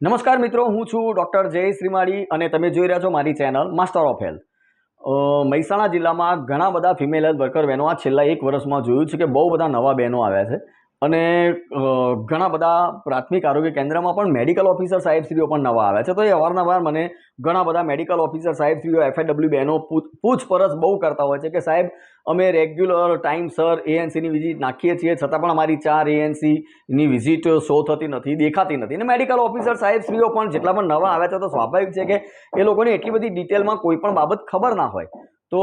નમસ્કાર મિત્રો, હું છું ડૉક્ટર જય શ્રીમાળી અને તમે જોઈ રહ્યા છો મારી channel master of health. Mehsana જિલ્લામાં ઘણા બધા ફિમેલ હેલ્થ વર્કર બહેનો આ છેલ્લા એક વર્ષમાં જોયું છે કે બહુ બધા નવા બહેનો આવ્યા છે. અને ઘણા બધા પ્રાથમિક આરોગ્ય કેન્દ્રમાં પણ મેડિકલ ઓફિસર સાહેબશ્રીઓ પણ નવા આવ્યા છે. તો એ અવારનવાર મને ઘણા બધા મેડિકલ ઓફિસર સાહેબશ્રીઓ એફએડબ્લ્યુ પૂછ- પૂછપરછ બહુ કરતા હોય છે કે, સાહેબ, અમે રેગ્યુલર ટાઈમસર એએનસીની વિઝિટ નાખીએ છીએ. છતાં પણ અમારી ચાર એએનસીની વિઝિટ શો થતી નથી, દેખાતી નથી. અને મેડિકલ ઓફિસર સાહેબશ્રીઓ પણ જેટલા પણ નવા આવ્યા છે, તો સ્વાભાવિક છે કે એ લોકોને એટલી બધી ડિટેલમાં કોઈ પણ બાબત ખબર ના હોય. તો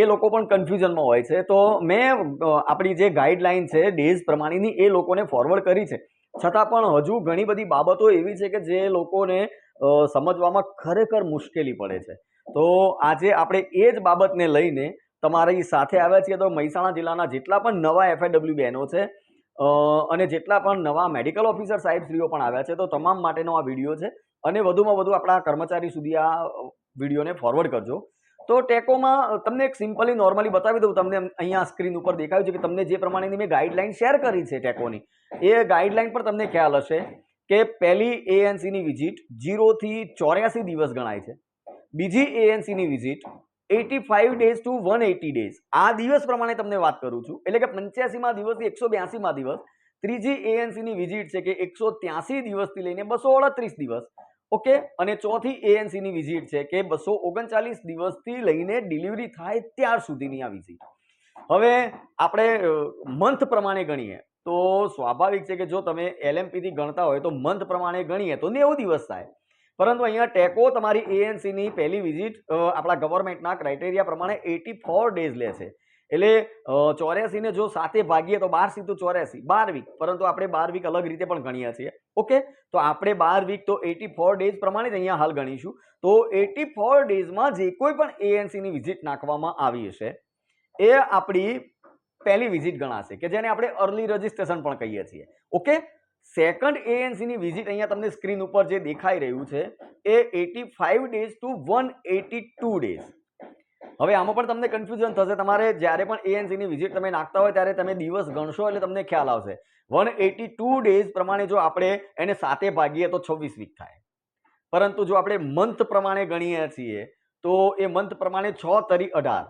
એ લોકો પણ કન્ફ્યુઝનમાં હોય છે. તો મેં આપણી જે ગાઈડલાઇન છે ડેઝ પ્રમાણેની, એ લોકોને ફોરવર્ડ કરી છે. છતાં પણ હજુ ઘણી બધી બાબતો એવી છે કે જે લોકોને સમજવામાં ખરેખર મુશ્કેલી પડે છે. તો આજે આપણે એ જ બાબતને લઈને તમારી સાથે આવ્યા છીએ. તો મહેસાણા જિલ્લાના જેટલા પણ નવા એફએડબ્લ્યુ બહેનો છે અને જેટલા પણ નવા મેડિકલ ઓફિસર સાહેબશ્રીઓ પણ આવ્યા છે, તો તમામ માટેનો આ વીડિયો છે. અને વધુમાં વધુ આપણા કર્મચારી સુધી આ વિડીયોને ફોરવર્ડ કરજો. તો ટેકોમાં તમને એક સિમ્પલી નોર્મલી બતાવી દઉં, તમને અહીંયા સ્ક્રીન ઉપર દેખાયું છે કે તમને જે પ્રમાણેની મેં ગાઈડલાઇન શેર કરી છે ટેકોની, એ ગાઈડલાઈન પર તમને ખ્યાલ હશે કે પહેલી એએનસીની વિઝિટ જીરોથી ચોર્યાસી દિવસ ગણાય છે. બીજી એએનસીની visit eighty five days to one eighty days. આ દિવસ પ્રમાણે તમને વાત કરું છું. એટલે કે પંચ્યાસીમાં દિવસથી એકસો બ્યાસીમાં દિવસ. ત્રીજી એએનસીની વિઝિટ છે કે એકસો ત્યાસી દિવસથી લઈને બસો અડત્રીસ દિવસ. ઓકે? અને ચોથી એએનસીની વિઝિટ છે કે બસો ઓગણચાલીસ દિવસથી લઈને ડિલિવરી થાય ત્યાર સુધીની આ વિઝિટ. હવે આપણે મંથ પ્રમાણે ગણીએ. તો સ્વાભાવિક છે કે જો તમે એલએમપીથી ગણતા હોય તો મંથ પ્રમાણે ગણીએ તો નેવું દિવસ થાય. પરંતુ અહીંયા ટેકો તમારી એએનસીની પહેલી વિઝિટ આપણા ગવર્મેન્ટના ક્રાઇટેરિયા પ્રમાણે એટી ફોર ડેઝ લે છે. એટલે ચોર્યાસીને જો સાથે ભાગીએ તો બાર સીધું ચોર્યાસી. બાર વીક. પરંતુ આપણે બાર વીક અલગ રીતે પણ ગણીએ છીએ. ઓકે? તો આપણે બાર વીક તો એટી ફોર ડેઝ પ્રમાણે જ અહીંયા હાલ ગણીશું. તો એટી ફોર ડેઝમાં જે કોઈ પણ એએનસીની વિઝિટ નાખવામાં આવી હશે, એ આપણી પહેલી વિઝિટ ગણાશે, કે જેને આપણે અર્લી રજિસ્ટ્રેશન પણ કહીએ છીએ. ઓકે? સેકન્ડ એએનસીની વિઝિટ અહીંયા તમને સ્ક્રીન ઉપર જે દેખાઈ રહ્યું છે, એ eighty five days to one eighty two days. હવે આમાં પણ તમને કન્ફ્યુઝન થશે. તમારે જ્યારે પણ એએનસીની વિઝિટ તમે નાખતા હોય ત્યારે તમે દિવસ ગણશો એટલે તમને ખ્યાલ આવશે. વન એટી ટુ ડેઝ પ્રમાણે જો આપણે એને સાથે ભાગીએ તો છવ્વીસ વીક થાય. પરંતુ જો આપણે મંથ પ્રમાણે ગણીએ છીએ, તો એ મંથ પ્રમાણે છ તરી અઢાર.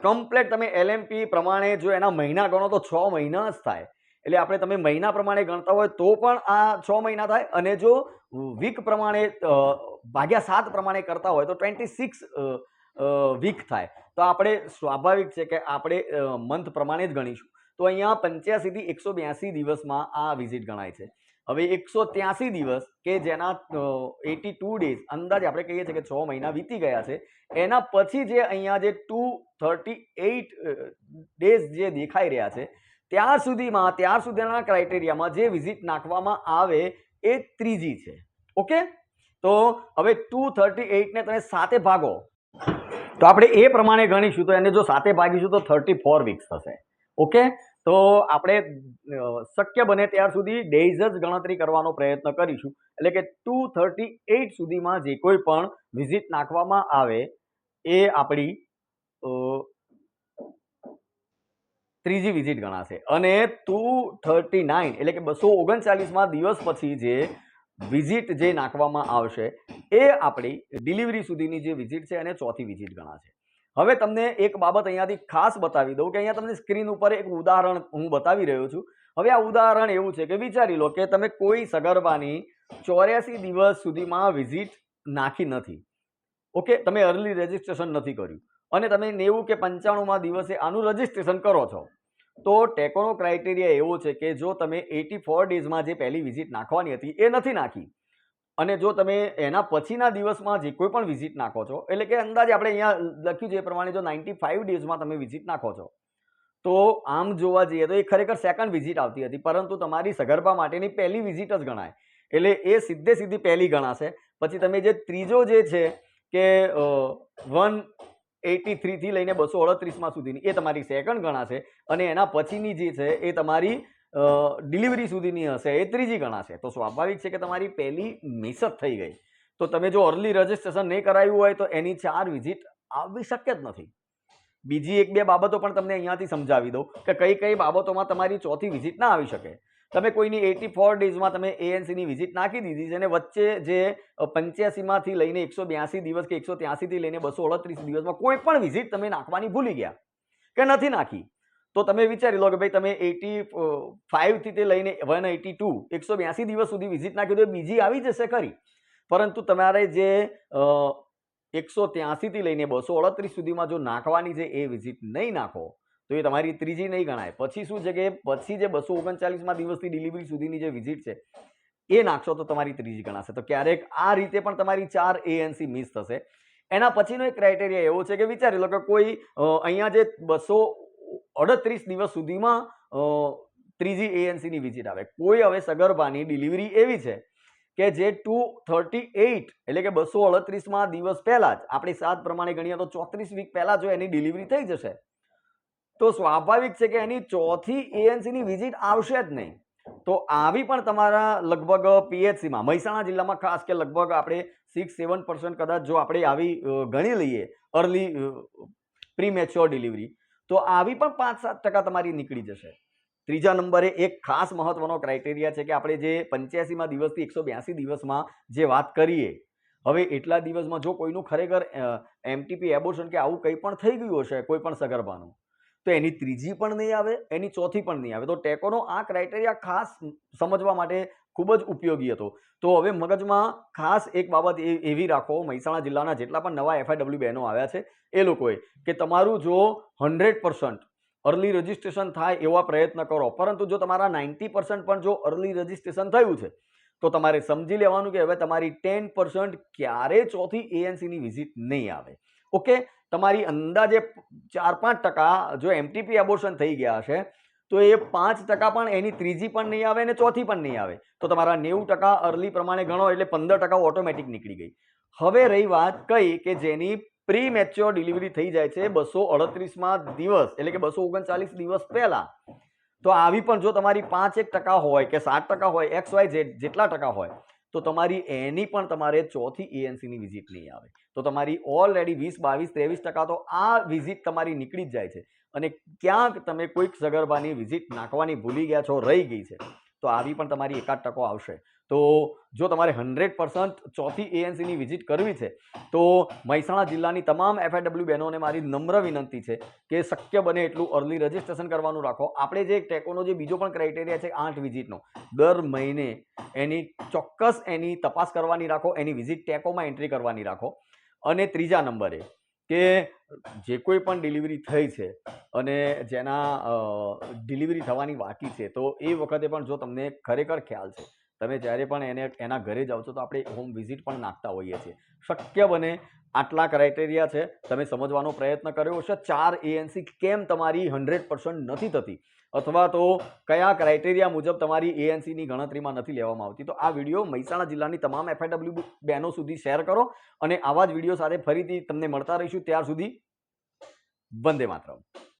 કમ્પ્લેટ તમે એલએમપી પ્રમાણે જો એના મહિના ગણો તો છ મહિના જ થાય. એટલે આપણે તમે મહિના પ્રમાણે ગણતા હોય તો પણ આ છ મહિના થાય. અને જો વીક પ્રમાણે ભાગ્યા સાત પ્રમાણે કરતા હોય તો ટ્વેન્ટી સિક્સ વીક થાય. તો આપણે સ્વાભાવિક છે કે આપણે મંથ પ્રમાણે જ ગણીશું. તો અહીંયા પંચ્યાસીથી એકસો બ્યાસી દિવસમાં આ વિઝિટ ગણાય છે. હવે એકસો ત્યાસી દિવસ કે જેના એટી ટુ ડેઝ અંદાજે આપણે કહીએ છીએ કે છ મહિના વીતી ગયા છે. એના પછી જે અહીંયા જે ટુ થર્ટી એઇટ ડેઝ જે દેખાઈ રહ્યા છે, ત્યાર સુધીમાં, ત્યાર સુધીના ક્રાઇટેરિયામાં જે વિઝિટ નાખવામાં આવે એ ત્રીજી છે. ઓકે તો હવે ટુ થર્ટી એઇટને તમે સાથે ભાગો. તો આપણે એ પ્રમાણે ગણીશું તો એને જો સાથે ભાગીશું તો થર્ટી ફોર વીક્સ થશે. ઓકે? તો આપણે શક્ય બને ત્યાર સુધી ડેઝ જ ગણતરી કરવાનો પ્રયત્ન કરીશું. એટલે કે ટુ થર્ટી એઇટ સુધીમાં જે કોઈ પણ વિઝિટ નાખવામાં આવે, એ આપણી ત્રીજી વિઝિટ ગણાશે. અને ટુ થર્ટી નાઇન એટલે કે બસો ઓગણચાલીસમાં દિવસ પછી જે વિઝિટ જે નાખવામાં આવશે, એ આપણી ડિલિવરી સુધીની જે વિઝિટ છે એને ચોથી વિઝિટ ગણાશે. હવે તમને એક બાબત અહીંયાથી ખાસ બતાવી દઉં કે અહીંયા તમને સ્ક્રીન ઉપર એક ઉદાહરણ હું બતાવી રહ્યો છું. હવે આ ઉદાહરણ એવું છે કે વિચારી લો કે તમે કોઈ સગર્ભાની ચોર્યાસી દિવસ સુધીમાં વિઝિટ નાખી નથી. ઓકે, તમે અર્લી રજિસ્ટ્રેશન નથી કર્યું અને તમે નેવું કે પંચાણુંમાં દિવસે આનું રજિસ્ટ્રેશન કરો છો. તો ટેકોનો ક્રાઇટેરિયા એવો છે કે જો તમે એટી ફોર ડેઝમાં જે પહેલી વિઝિટ નાખવાની હતી, એ નથી નાખી. અને જો તમે એના પછીના દિવસમાં જે કોઈ પણ વિઝિટ નાખો છો, એટલે કે અંદાજે આપણે અહીંયા લખ્યું છે એ પ્રમાણે જો નાઇન્ટી ફાઇવ ડેઝમાં તમે વિઝિટ નાખો છો, તો આમ જોવા જઈએ તો એ ખરેખર સેકન્ડ વિઝિટ આવતી હતી, પરંતુ તમારી સગર્ભા માટેની પહેલી વિઝિટ જ ગણાય. એટલે એ સીધે સીધી પહેલી ગણાશે. પછી તમે જે ત્રીજો જે છે કે વન એટી થ્રીથી લઈને બસો અડત્રીસમાં સુધીની. એ તમારી સેકન્ડ ગણાશે અને એના પછીની જે છે એ તમારી ડિલિવરી સુધીની હશે, એ ત્રીજી ગણાશે તો સ્વાભાવિક છે કે તમારી પહેલી મિસ થઈ ગઈ. તો તમે જો અર્લી રજિસ્ટ્રેશન નહીં કરાવ્યું હોય તો એની ચાર વિઝિટ આવવી શક્ય જ નથી. બીજી એક બે બાબતો પણ તમને અહીંયાથી સમજાવી દઉં કે કઈ કઈ બાબતોમાં તમારી ચોથી વિઝિટ ના આવી શકે. તમે કોઈની એટી ફોર ડેઝમાં તમે એએનસીની વિઝિટ નાખી દીધી છે અને વચ્ચે જે પંચ્યાસીમાંથી લઈને એકસો બ્યાસી દિવસ કે એકસો ત્યાસીથી લઈને બસો અડત્રીસ દિવસમાં કોઈ પણ વિઝિટ તમે નાખવાની ભૂલી ગયા કે નથી નાખી. તો તમે વિચારી લો કે ભાઈ તમે એટી ફાઇવથી તે લઈને વન એટી ટુ એકસો બ્યાસી દિવસ સુધી વિઝિટ નાખી તો બીજી આવી જશે ખરી. પરંતુ તમારે જે એકસો ત્યાસીથી લઈને બસો અડત્રીસ સુધીમાં જો નાખવાની છે એ વિઝિટ નહીં નાખો તો એ તમારી ત્રીજી નહીં ગણાય. પછી શું છે કે પછી જે બસો ઓગણચાલીસમાં દિવસથી ડિલિવરી સુધીની જે વિઝિટ છે, એ નાખશો તો તમારી ત્રીજી ગણાશે. તો ક્યારેક આ રીતે પણ તમારી ચાર એએનસી મિસ થશે. એના પછીનો એક ક્રાઇટેરિયા એવો છે કે વિચારી લો કે કોઈ અહીંયા જે બસો અડત્રીસ દિવસ સુધીમાં ત્રીજી એએનસીની વિઝિટ આવે. કોઈ હવે સગર્ભાની ડિલિવરી એવી છે કે જે ટુ થર્ટી એઇટ એટલે કે બસો અડત્રીસમાં દિવસ પહેલાં જ, આપણે સાત પ્રમાણે ગણીએ તો ચોત્રીસ વીક પહેલાં જો એની ડિલિવરી થઈ જશે. તો સ્વાભાવિક છે કે એની ચોથી એએનસીની વિઝિટ આવશે જ નહીં. તો આવી પણ તમારા લગભગ પીએચસીમાં મહેસાણા જિલ્લામાં ખાસ કે લગભગ આપણે સિક્સ સેવન પર્સન્ટ કદાચ જો આપણે આવી ગણી લઈએ અર્લી પ્રી મેચ્યોર ડિલિવરી તો આવી પણ પાંચ, સાત ટકા તમારી નીકળી જશે. ત્રીજા નંબરે એક ખાસ મહત્વનો ક્રાઇટેરિયા છે કે આપણે જે પંચ્યાસીમાં દિવસથી એકસો બ્યાસી દિવસમાં જે વાત કરીએ, હવે એટલા દિવસમાં જો કોઈનું ખરેખર એમટીપી એબોર્શન કે આવું કંઈ પણ થઈ ગયું હશે, કોઈ પણ સગર્ભાનું તો એની ત્રીજી પણ નહીં આવે, એની ચોથી પણ નહીં આવે. તો ટેકોનો આ ક્રાઇટેરિયા ખાસ સમજવા માટે ખૂબ જ ઉપયોગી હતો. તો હવે મગજમાં ખાસ એક બાબત એવી રાખો, મહેસાણા જિલ્લાના જેટલા પણ નવા એફઆઈડબલ્યુ બહેનો આવ્યા છે, એ લોકોએ કે તમારું જો હંડ્રેડ પર્સન્ટ અર્લી રજિસ્ટ્રેશન થાય એવા પ્રયત્ન કરો. પરંતુ જો તમારા નાઇન્ટી પર્સન્ટ પણ જો અર્લી રજિસ્ટ્રેશન થયું છે તો તમારે સમજી લેવાનું કે હવે તમારી ટેન પર્સન્ટ ક્યારે ચોથી એએનસીની વિઝિટ નહીં આવે. ઓકે? તમારી અંદાજે ચાર પાંચ ટકા જો એમટીપી એબોર્શન થઈ ગયા હશે, તો એ પાંચ ટકા પણ એની ત્રીજી પણ નહીં આવે અને ચોથી પણ નહીં આવે. તો તમારા નેવું ટકા અર્લી પ્રમાણે ગણો એટલે પંદર ટકા ઓટોમેટિક નીકળી ગઈ. હવે રહી વાત કઈ કે જેની પ્રી મેચ્યોર ડિલિવરી થઈ જાય છે બસો અડત્રીસમાં દિવસ, એટલે કે બસો ઓગણચાલીસ દિવસ પહેલા. તો આવી પણ જો તમારી પાંચ એક ટકા હોય કે સાત ટકા હોય, એક્સ વાય ઝેડ જેટલા ટકા હોય, તો તમારી એની પણ તમારે ચોથી એએનસીની વિઝિટ નહીં આવે. તો તમારી ઓલરેડી વીસ, બાવીસ, ત્રેવીસ ટકા તો આ વિઝિટ તમારી નીકળી જ જાય છે. અને ક્યાંક તમે કોઈક સગર્ભાની વિઝિટ નાખવાની ભૂલી ગયા છો, રહી ગઈ છે, તો આવી પણ તમારી એકાદ ટકો આવશે. તો જો તમારે હંડ્રેડ પર્સન્ટ ચોથી એએનસીની વિઝિટ કરવી છે, તો મહેસાણા જિલ્લાની તમામ એફઆઈડબલ્યુ બહેનોને મારી નમ્ર વિનંતી છે કે શક્ય બને એટલું અર્લી રજિસ્ટ્રેશન કરવાનું રાખો. આપણે જે ટેકોનો જે બીજો પણ ક્રાઇટેરિયા છે આઠ વિઝિટનો. દર મહિને એની ચોક્કસ એની તપાસ કરવાની રાખો, એની વિઝિટ ટેકોમાં એન્ટ્રી કરવાની રાખો. અને ત્રીજા નંબરે કે જે કોઈ પણ ડિલિવરી થઈ છે અને જેના ડિલિવરી થવાની બાકી છે, તો એ વખતે પણ જો તમને ખરેખર ખ્યાલ છે તમે જ્યારે પણ એને એના ઘરે જાઓ છો તો આપણે હોમ વિઝિટ પણ નાખતા હોઈએ છીએ. શક્ય બને આટલા ક્રાઇટેરિયા છે, તમે સમજવાનો પ્રયત્ન કર્યો હશે. ચાર એએનસી કેમ તમારી હંડ્રેડ પર્સન્ટ નથી થતી? અથવા તો કયા ક્રાઇટેરિયા મુજબ તમારી એએનસીની ગણતરીમાં નથી લેવામાં આવતી? તો આ વીડિયો મહેસાણા જિલ્લાની તમામ એફઆઈડબ્લ્યુ બહેનો સુધી શેર કરો અને આવા જ વીડિયો સાથે ફરીથી તમને મળતા રહીશું. ત્યાર સુધી વંદે માતરમ.